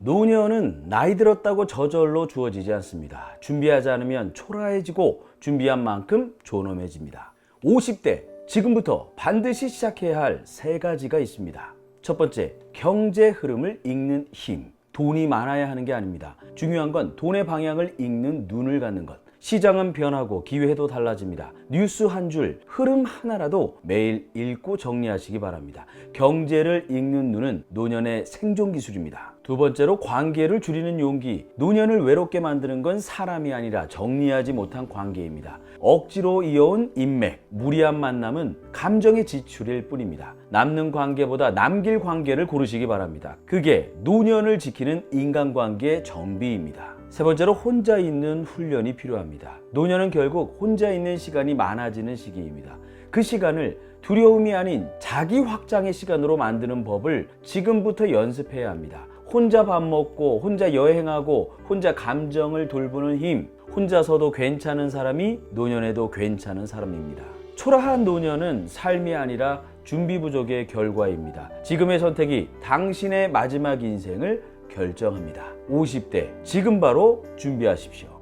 노년은 나이 들었다고 저절로 주어지지 않습니다. 준비하지 않으면 초라해지고 준비한 만큼 존엄해집니다. 50대 지금부터 반드시 시작해야 할 세 가지가 있습니다. 첫 번째, 경제 흐름을 읽는 힘. 돈이 많아야 하는 게 아닙니다. 중요한 건 돈의 방향을 읽는 눈을 갖는 것. 시장은 변하고 기회도 달라집니다. 뉴스 한 줄, 흐름 하나라도 매일 읽고 정리하시기 바랍니다. 경제를 읽는 눈은 노년의 생존 기술입니다. 두 번째로 관계를 줄이는 용기. 노년을 외롭게 만드는 건 사람이 아니라 정리하지 못한 관계입니다. 억지로 이어온 인맥, 무리한 만남은 감정의 지출일 뿐입니다. 남는 관계보다 남길 관계를 고르시기 바랍니다. 그게 노년을 지키는 인간관계의 정비입니다. 세 번째로 혼자 있는 훈련이 필요합니다. 노년은 결국 혼자 있는 시간이 많아지는 시기입니다. 그 시간을 두려움이 아닌 자기 확장의 시간으로 만드는 법을 지금부터 연습해야 합니다. 혼자 밥 먹고, 혼자 여행하고, 혼자 감정을 돌보는 힘, 혼자서도 괜찮은 사람이 노년에도 괜찮은 사람입니다. 초라한 노년은 삶이 아니라 준비 부족의 결과입니다. 지금의 선택이 당신의 마지막 인생을 결정합니다. 50대 지금 바로 준비하십시오.